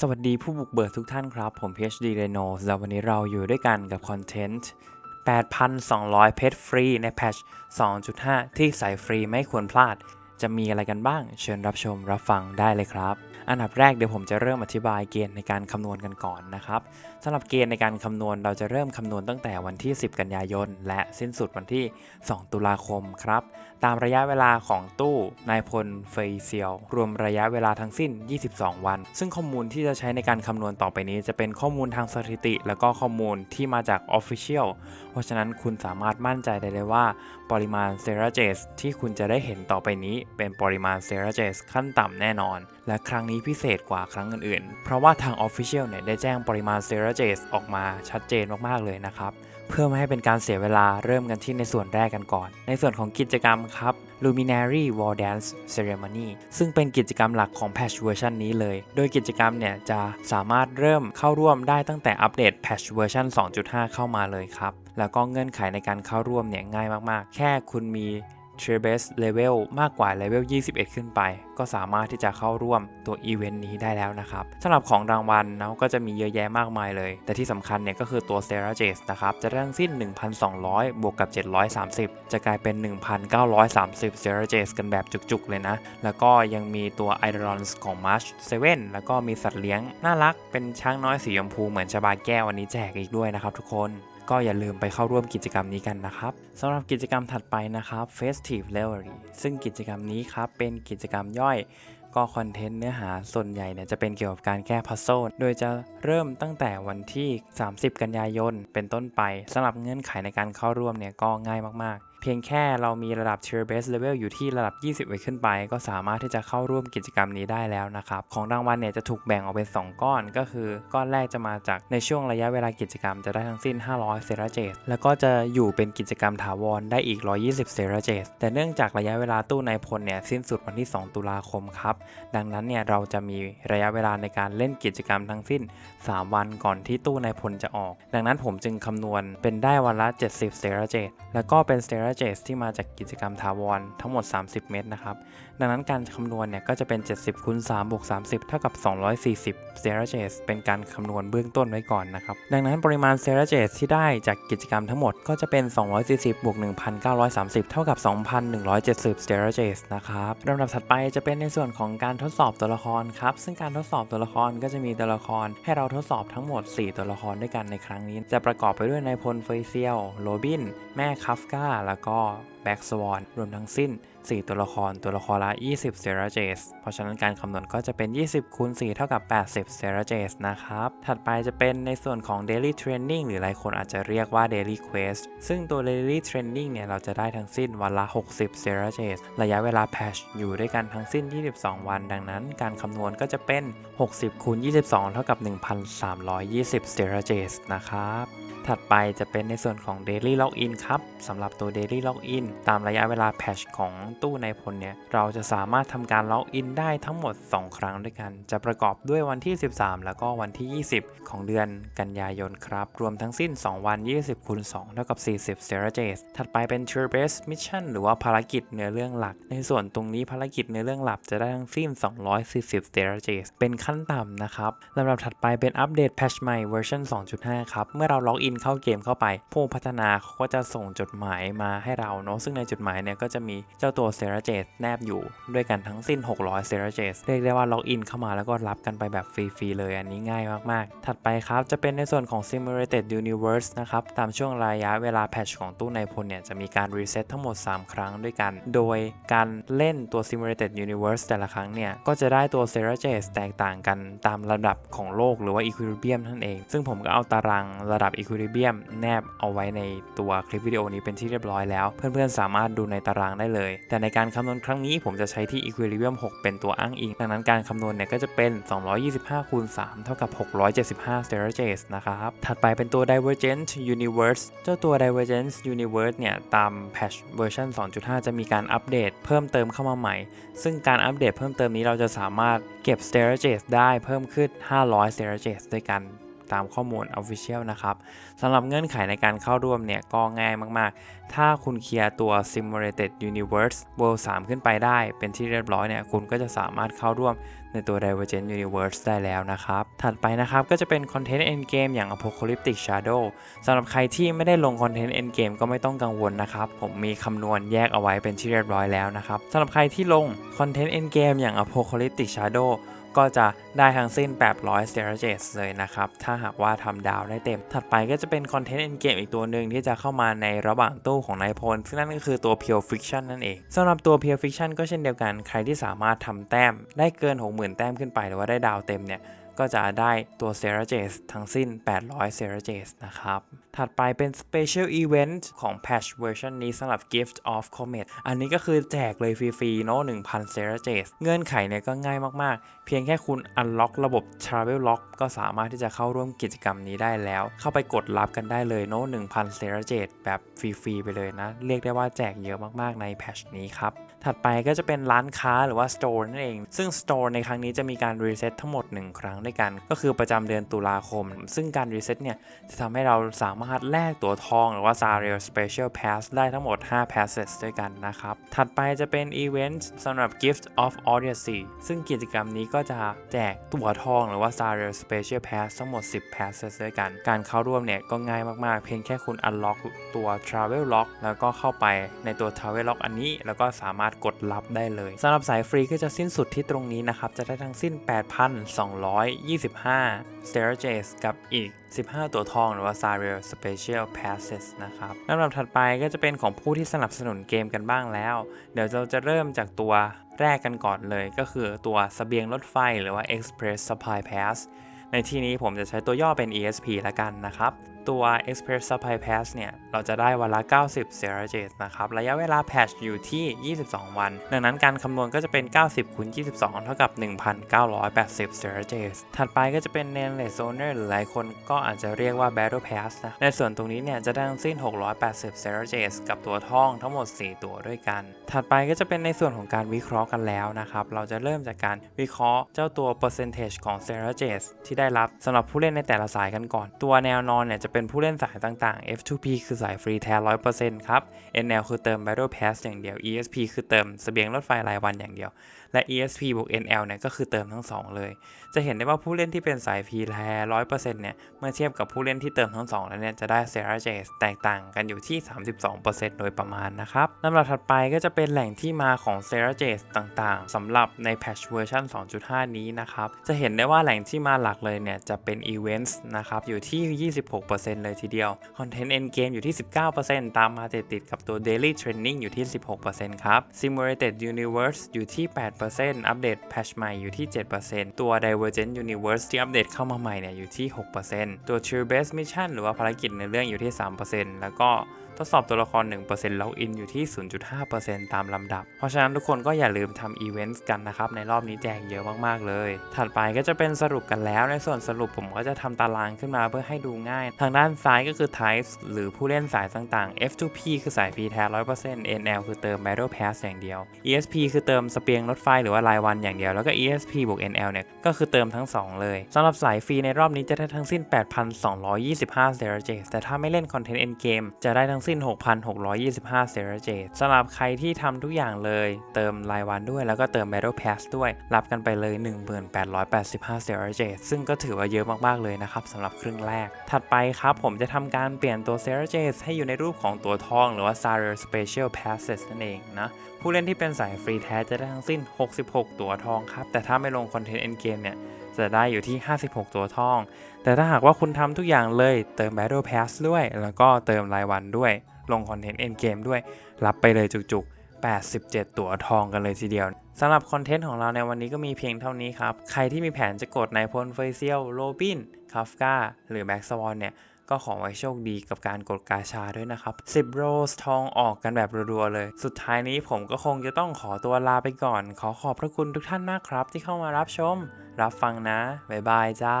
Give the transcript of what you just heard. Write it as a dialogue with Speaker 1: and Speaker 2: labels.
Speaker 1: สวัสดีผู้บุกเบิกทุกท่านครับ ผม PhD Reno แล้ววันนี้เราอยู่ด้วยกันกับคอนเทนต์ 8,200 เพชรฟรี ในแพทช์2.5 ที่ใส่ฟรีไม่ควรพลาด จะมีอะไรกันบ้าง เชิญรับชมรับฟังได้เลยครับ อันดับแรกเดี๋ยวผมจะเริ่มอธิบายเกณฑ์ในการคำนวณกันก่อนนะครับสำหรับเกณฑ์ในการคำนวณเราจะเริ่มคำนวณตั้งแต่วันที่ 10 กันยายน และสิ้นสุดวันที่ 2 ตุลาคมครับ ตามระยะเวลาของตู้นายพลเฟยเซียว รวมระยะเวลาทั้งสิ้น 22 วัน ซึ่งข้อมูลที่จะใช้ในการคำนวณต่อไปนี้ จะเป็นข้อมูลทางสถิติ แล้วก็ข้อมูลที่มาจาก Official เพราะฉะนั้นคุณสามารถมั่นใจได้เลยว่า ปริมาณเซราเจสที่คุณจะได้เห็นต่อไปนี้ เป็นปริมาณเซราเจสขั้นต่ำแน่นอน และครั้งนี้พิเศษกว่าครั้งอื่นๆ เพราะว่าทาง Official เนี่ยได้แจ้งปริมาณเซราเจสออกมาชัดเจนมากๆเลยนะครับ เพื่อไม่ให้เป็นการเสียเวลาเริ่มกันที่ในส่วนแรกกันก่อน ในส่วนของกิจกรรมครับ Luminary Wall Dance Ceremony ซึ่งเป็นกิจกรรมหลักของ Patch เวอร์ชันนี้เลย โดยกิจกรรมเนี่ยจะสามารถเริ่มเข้าร่วมได้ตั้งแต่อัปเดต Patch เวอร์ชัน2.5 เข้ามาเลยครับแล้วก็เงื่อนไขในการเข้าร่วมเนี่ยง่ายมากๆ แค่คุณมี t r e b a s e Level มากกว่า Level 21 ขึ้นไป ก็สามารถที่จะเข้าร่วมตัวอีเวนต์นี้ได้แล้วนะครับสำหรับของรางวัลนะก็จะมีเยอะแยะมากมายเลย แต่ที่สำคัญเนี่ยก็คือตัว s e r a j a s นะครับ จะได้ทั้งสิ้น 1,200 บวกกับ 730 จะกลายเป็น 1,930 s e r a j a s กันแบบจุกๆ เลยนะ แล้วก็ยังมีตัว i d o n s ของ March 7 แล้วก็มีสัตว์เลี้ยงน่ารักเป็นช้างน้อยสีชมพูเหมือนชบาแก้ววันนี้แจกอีกด้วยนะครับทุกคน ก็อย่าลืมไปเข้าร่วมกิจกรรมนี้กันนะครับสำหรับกิจกรรมถัดไปนะครับ Festive l e v e r y ซึ่งกิจกรรมนี้ครับเป็นกิจกรรมย่อยก็คอนเทนต์เนื้อหาส่วนใหญ่เนี่ยจะเป็นเกี่ยวกับการแก้พัซโซโดยจะเริ่มตั้งแต่วันที่ 30 กันยายน เป็นต้นไปสำหรับเงื่อนไขในการเข้าร่วมเนี่ยก็ง่ายมาก พียงแค่เรามีระดับ Tier Base Level อยู่ที่ระดับ 20 ไว้ขึ้นไป ก็สามารถที่จะเข้าร่วมกิจกรรมนี้ได้แล้วนะครับ ของรางวัลเนี่ยจะถูกแบ่งออกเป็น 2 ก้อน ก็คือก้อนแรกจะมาจากในช่วงระยะเวลากิจกรรมจะได้ทั้งสิ้น 500 เซราเจสแล้วก็จะอยู่เป็นกิจกรรมถาวรได้อีก 120 เซราเจสแต่เนื่องจากระยะเวลาตู้นายพลเนี่ยสิ้นสุดวันที่ 2 ตุลาคมครับ ดังนั้นเนี่ยเราจะมีระยะเวลาในการเล่นกิจกรรมทั้งสิ้น 3 วันก่อนที่ตู้นายพลจะออก ดังนั้นผมจึงคำนวณเป็นได้วันละ 70 เซราเจสแล้วก็เป็นเซราเจสที่มาจากกิจกรรมถาวรทั้งหมด 30 เมตรนะครับ ดังนั้นการคำนวณเนี่ยก็จะเป็น 70คูณ3บวก30 เท่ากับ 240เซราเจสเป็นการคำนวณเบื้องต้นไว้ก่อนนะครับ ดังนั้นปริมาณเซราเจสที่ได้จากกิจกรรมทั้งหมดก็จะเป็น 240บวก1,930 เท่ากับ 2,170เซราเจสนะครับลำดับถัดไปจะเป็นในส่วนของการทดสอบตัวละครครับ ซึ่งการทดสอบตัวละครก็จะมีตัวละคร ให้เราทดสอบทั้งหมด 4 ตัวละครด้วยกันในครั้งนี้ จะประกอบไปด้วยนายพลเฟยเซียลโรบิน แม่คัฟกาแล้วก็แบ็กสวอนรวมทั้งสิ้น 4 ตัวละครตัวละครละ 20 เซราเจสเพราะฉะนั้นการคำนวณก็จะเป็น 20คูณ4เท่ากับ 80 เซราเจสนะครับ ถัดไปจะเป็นในส่วนของ Daily Training หรือหลายคนอาจจะเรียกว่า Daily Quest ซึ่งตัว Daily Training เนี่ย เราจะได้ทั้งสิ้นวันละ 60 เซราเจสระยะเวลาแพชอยู่ด้วยกันทั้งสิ้น 22 วัน ดังนั้น การคำนวณก็จะเป็น 60คูณ22 เท่ากับ 1,320 เซราเจสนะครับ ถัดไปจะเป็นในส่วนของ Daily Login ครับสำหรับตัว Daily Login ตามระยะเวลาแพชของตู้ในพลเนี่ย เราจะสามารถทำการล็อกอินได้ทั้งหมด 2 ครั้งด้วยกัน จะประกอบด้วยวันที่ 13 แล้วก็วันที่ 20 ของเดือนกันยายนครับ รวมทั้งสิ้น 2 วัน 20คูณ2เท่ากับ 40 s e r a j e s ถัดไปเป็น Tour Base Mission หรือว่าภารกิจเนื้อเรื่องหลัก ในส่วนตรงนี้ภารกิจเนื้อเรื่องหลักจะได้ทั้งสิ้น 240 s e r a j e s เป็นขั้นต่ำนะครับลำดับถัดไปเป็นอัปเดตแพชใหม่เวอร์ชัน2.5 ครับ เมื่อเราล็อกอินเข้าเกมเข้าไป ผู้พัฒนาเขาก็จะส่งจดหมายมาให้เราเนาะซึ่งในจดหมายเนี่ยก็จะมีเจ้าตัวเซราเจสแนบอยู่ด้วยกันทั้งสิ้น 600เซราเจสเรียกได้ว่าล็อกอินเข้ามาแล้วก็รับกันไปแบบฟรีๆเลยอันนี้ง่ายมากๆ ถัดไปครับจะเป็นในส่วนของ Simulated Universe นะครับตามช่วงระยะเวลาแพชของตู้ในพลเนี่ยจะมีการรีเซ็ตทั้งหมด 3 ครั้งด้วยกัน โดยการเล่นตัว Simulated Universe แต่ละครั้งเนี่ยก็จะได้ตัวเซราเจสแตกต่างกันตามระดับของโลกหรือว่า Equilibrium นั่นเอง ซึ่งผมก็เอาตารางระดับ Equilibrium แนบเอาไว้ในตัวคลิปวิดีโอนี้เป็นที่เรียบร้อยแล้ว เพื่อนๆ สามารถดูในตารางได้เลย แต่ในการคำนวณครั้งนี้ผมจะใช้ที่ Equilibrium 6 เป็นตัวอ้างอิง ดังนั้นการคำนวณเนี่ยก็จะเป็น 225คูณ3เท่ากับ 675 s e r a j e s นะครับ ถัดไปเป็นตัว Divergent Universe เจ้าตัว Divergent Universe เนี่ย ตาม patch เวอร์ชัน2.5 จะมีการอัปเดตเพิ่มเติมเข้ามาใหม่ ซึ่งการอัปเดตเพิ่มเติมนี้เราจะสามารถเก็บ s t e r a g e s ได้เพิ่มขึ้น 500 s t e r a g e s ด้วยกัน ตามข้อมูล Official นะครับสำหรับเงื่อนไขในการเข้าร่วมเนี่ยก็ง่ายมากๆ ถ้าคุณเคลียร์ตัว Simulated Universe World 3 ขึ้นไปได้เป็นที่เรียบร้อยเนี่ยคุณก็จะสามารถเข้าร่วมในตัว Divergent Universe ได้แล้วนะครับ ถัดไปนะครับก็จะเป็น Content Endgame อย่าง Apocalyptic Shadow สำหรับใครที่ไม่ได้ลง Content Endgame ก็ไม่ต้องกังวลนะครับผมมีคำนวณแยกเอาไว้เป็นที่เรียบร้อยแล้วนะครับสำหรับใครที่ลง Content Endgame อย่าง Apocalyptic Shadow ก็จะได้ทั้งสิ้น 800 s t e r a g e s เลยนะครับ ถ้าหากว่าทำดาวได้เต็ม ถัดไปก็จะเป็น Content Endgame อีกตัวหนึ่งที่จะเข้ามาในระหว่างตู้ของนายพล ซึ่งนั่นก็คือตัว Pure Fiction นั่นเองสำหรับตัว Pure Fiction ก็เช่นเดียวกัน ใครที่สามารถทำแต้มได้เกิน 60,000 แต้มขึ้นไปหรือว่าได้ดาวเต็มเนี่ย ก็จะได้ตัว s e r a g e s ทั้งสิ้น 800 s e r a g e s นะครับ ถัดไปเป็น Special Event ของ Patch Version นี้สำหรับ Gift of Comet อันนี้ก็คือแจกเลยฟรีๆเนาะ1,000 s e r a g e s เงื่อนไขเนี่ยก็ง่ายมากๆ เพียงแค่คุณ Unlock ระบบ Travel Lock ก็สามารถที่จะเข้าร่วมกิจกรรมนี้ได้แล้ว เข้าไปกดรับกันได้เลยเนาะ1,000 s e r a g e s แบบฟรีๆไปเลยนะ เรียกได้ว่าแจกเยอะมากๆในแพทชนี้ครับ ถัดไปก็จะเป็นร้านค้าหรือว่า Store นั่นเอง ซึ่ง Store ในครั้งนี้จะมีการรีเซ็ตทั้งหมด 1 ครั้งด้วยกัน ก็คือประจำเดือนตุลาคม ซึ่งการรีเซ็ตเนี่ย จะทำให้เราสามารถแลกตั๋วทองหรือว่า s a r i e l Special Pass ได้ทั้งหมด 5 passes ด้วยกันนะครับ ถัดไปจะเป็น Event สำหรับ Gift of Odyssey ซึ่งกิจกรรมนี้ก็จะแจกตั๋วทองหรือว่า s a r i e l Special Pass ทั้งหมด 10 passes ด้วยกัน การเข้าร่วมเนี่ยก็ง่ายมากๆ เพียงแค่คุณ unlock ตัว Travel Lock แล้วก็เข้าไปในตัว Travel Lock อันนี้แล้วก็สามารถกดรับได้เลยสำหรับสายฟรีก็จะสิ้นสุดที่ตรงนี้นะครับ จะได้ทั้งสิ้น 8,225 s t e r g e s กับอีก 15 ตัวทองหรือว่า s a r i e l Special Passes นะครับลำดับถัดไปก็จะเป็นของผู้ที่สนับสนุนเกมกันบ้างแล้ว เดี๋ยวเราจะเริ่มจากตัวแรกกันก่อนเลย ก็คือตัวสเสบียงรถไฟหรือว่า Express Supply Pass ในที่นี้ผมจะใช้ตัวย่อเป็น ESP ละกันนะครับ ตัว Express Supply Pass เนี่ย เราจะได้วันละ 90 s e r a g e s นะครับ ระยะเวลาแพชอยู่ที่ 22 วัน ดังนั้นการคำนวณก็จะเป็น 90คูณ22 เท่ากับ 1,980 s e r a g e s ถัดไปก็จะเป็น Nameless Owner หรือหลายคนก็อาจจะเรียกว่า Battle Pass นะ ในส่วนตรงนี้เนี่ยจะได้ทั้งสิ้น 680 s e r a g e s กับตัวท่องทั้งหมด 4 ตัวด้วยกัน ถัดไปก็จะเป็นในส่วนของการวิเคราะห์กันแล้วนะครับ เราจะเริ่มจากการวิเคราะห์เจ้าตัว percentage ของ s e r a g e s ที่ได้รับสำหรับผู้เล่นในแต่ละสายกันก่อน ตัวแนวนอนเนี่ยจะเป็นผู้เล่นสายต่างๆ F2P คือสายฟรีแท้100%ครับ NL คือเติม Battle Pass อย่างเดียว ESP คือเติมเสบียงรถไฟรายวันอย่างเดียวและ ESP บวก NL เนี่ยก็คือเติมทั้ง 2 เลย จะเห็นได้ว่าผู้เล่นที่เป็นสาย P แท้100%เซ็นต์เนี่ย เมื่อเทียบกับผู้เล่นที่เติมทั้ง 2 แล้วเนี่ย จะได้ s e r a j e s แตกต่างกันอยู่ที่ 32%โดยประมาณนะครับลำดับถัดไปก็จะเป็นแหล่งที่มาของ s e r a j e s ต่างๆสำหรับใน Patch เวอร์ชัน2.5 นี้นะครับ จะเห็นได้ว่าแหล่งที่มาหลักเลยเนี่ยจะเป็น Events นะครับ อยู่ที่ 26%เลยทีเดียว Content Endgame อยู่ที่ 19%ตามมาติดๆกับตัว Daily Training อยู่ที่ 16%ครับ Simulated Universe อยู่ที่8อัปเดตแพชใหม่อยู่ที่ 7%ตัว Divergent Universe ที่อัปเดตเข้ามาใหม่เนี่ยอยู่ที่ 6%ตัว True Base Mission หรือว่าภารกิจในเรื่องอยู่ที่ 3%แล้วก็ ทดสอบตัวละคร 1%ล็อกอินอยู่ที่ 0.5%ตามลำดับ เพราะฉะนั้นทุกคนก็อย่าลืมทำอีเวนต์กันนะครับ ในรอบนี้แจกเยอะมากๆเลย ถัดไปก็จะเป็นสรุปกันแล้ว ในส่วนสรุปผมก็จะทำตารางขึ้นมาเพื่อให้ดูง่าย ทางด้านซ้ายก็คือ Types หรือผู้เล่นสายต่างๆ F2P คือสาย P แท้ 100% NL คือเติม Battle Pass อย่างเดียว ESP คือเติมสเปียงรถไฟหรือว่ารายวันอย่างเดียว แล้วก็ ESP บวก NL เนี่ยก็คือเติมทั้ง 2 เลยสำหรับสายฟรีในรอบนี้จะได้ทั้งสิ้น 8,225 s e r a g e s แต่ถ้าไม่เล่น Content Endgame จะได้ทั้งสิ้น 6,625 เซราเจตสำหรับใครที่ทำทุกอย่างเลย เติมรายวันด้วยแล้วก็เติม Battle Pass ด้วย รับกันไปเลย 1885 เซราเจตซึ่งก็ถือว่าเยอะมากๆเลยนะครับสำหรับครึ่งแรก ถัดไปครับผมจะทำการเปลี่ยนตัวเซราเจตให้อยู่ในรูปของตัวทองหรือว่า s a r e r Special Passes นั่นเองนะ ผู้เล่นที่เป็นสายฟรีแท้จะได้ทั้งสิ้น 66 ตัวทองครับ แต่ถ้าไม่ลง Content Endgame เนี่ย จะได้อยู่ที่ 56 ตัวทอง แต่ถ้าหากว่าคุณทำทุกอย่างเลยเติม Battle Pass ด้วย แล้วก็เติมรายวันด้วย ลงคอนเทนต์เอ็นเกมด้วย รับไปเลยจุกๆ87 ตั๋วทองกันเลยทีเดียวสำหรับคอนเทนต์ของเราในวันนี้ก็มีเพียงเท่านี้ครับ ใครที่มีแผนจะกดในพลเฟเซียลโรบินคาฟกาหรือแบ็กสวอนเนี่ย ก็ขอไว้โชคดีกับการกดกาชาด้วยนะครับ 10 โรสทองออกกันแบบรัวๆเลย สุดท้ายนี้ผมก็คงจะต้องขอตัวลาไปก่อน ขอขอบพระคุณทุกท่านมากครับ ที่เข้ามารับชม รับฟังนะ บ๊ายบายจ้า